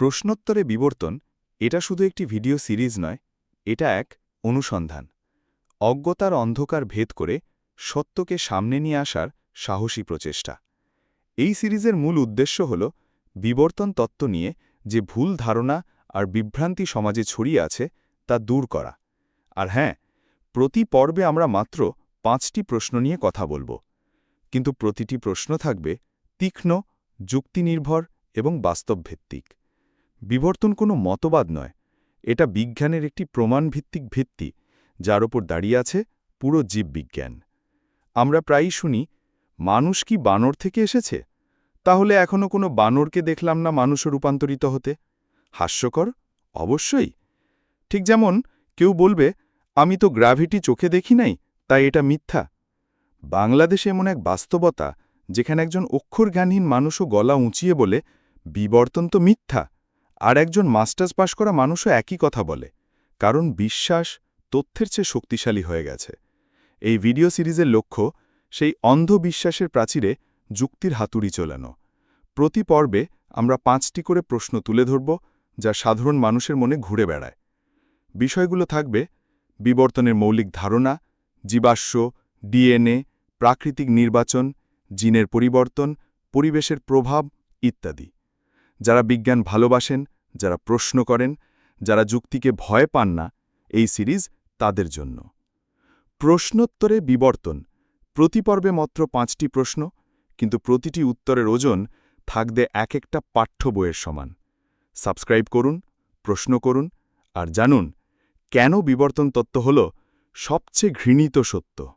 প্রশ্নোত্তরে বিবর্তন, এটা শুধু একটি ভিডিও সিরিজ নয়, এটা এক অনুসন্ধান। অজ্ঞতার অন্ধকার ভেদ করে সত্যকে সামনে নিয়ে আসার সাহসী প্রচেষ্টা। এই সিরিজের মূল উদ্দেশ্য হল বিবর্তন তত্ত্ব নিয়ে যে ভুল ধারণা আর বিভ্রান্তি সমাজে ছড়িয়ে আছে তা দূর করা। আর হ্যাঁ প্রতি পর্বে আমরা মাত্র পাঁচটি প্রশ্ন নিয়ে কথা বলব। কিন্তু প্রতিটি প্রশ্ন থাকবে তীক্ষ্ণ, যুক্তিনির্ভর এবং বাস্তবভিত্তিক। বিবর্তন কোনো মতবাদ নয়। এটা বিজ্ঞানের একটি প্রমাণভিত্তিক ভিত্তি, যার ওপর দাঁড়িয়ে আছে পুরো জীববিজ্ঞান। আমরা প্রায়ই শুনি, মানুষ কি বানর থেকে এসেছে? তাহলে এখনও কোনো বানরকে দেখলাম না মানুষও রূপান্তরিত হতে? হাস্যকর? অবশ্যই। ঠিক যেমন কেউ বলবে, আমি তো গ্র্যাভিটি চোখে দেখি নাই, তাই এটা মিথ্যা। বাংলাদেশে এমন এক বাস্তবতা, যেখানে একজন অক্ষরজ্ঞানহীন মানুষও গলা উঁচিয়ে বলে, বিবর্তন তো মিথ্যা। আর একজন মাস্টার্স পাশ করা মানুষও একই কথা বলে, কারণ বিশ্বাস তথ্যের চেয়ে শক্তিশালী হয়ে গেছে। এই ভিডিও সিরিজের লক্ষ্য, সেই অন্ধবিশ্বাসের প্রাচীরে যুক্তির হাতুড়ি চলানো। প্রতি পর্বে আমরা পাঁচটি করে প্রশ্ন তুলে ধরব, যা সাধারণ মানুষের মনে ঘুরে বেড়ায়। বিষয়গুলো থাকবে, বিবর্তনের মৌলিক ধারণা, জীবাশ্ম, ডিএনএ, প্রাকৃতিক নির্বাচন, জিনের পরিবর্তন, পরিবেশের প্রভাব ইত্যাদি। যারা বিজ্ঞান ভালোবাসেন, যারা প্রশ্ন করেন, যারা যুক্তিকে ভয় পান না, এই সিরিজ তাদের জন্য। প্রশ্নোত্তরে বিবর্তন। প্রতি পর্বে মাত্র পাঁচটি প্রশ্ন, কিন্তু প্রতিটি উত্তরের ওজন থাকবে এক একটা পাঠ্য বইয়ের সমান। সাবস্ক্রাইব করুন, প্রশ্ন করুন, আর জানুন, কেন বিবর্তন তত্ত্ব হল সবচেয়ে ঘৃণিত সত্য?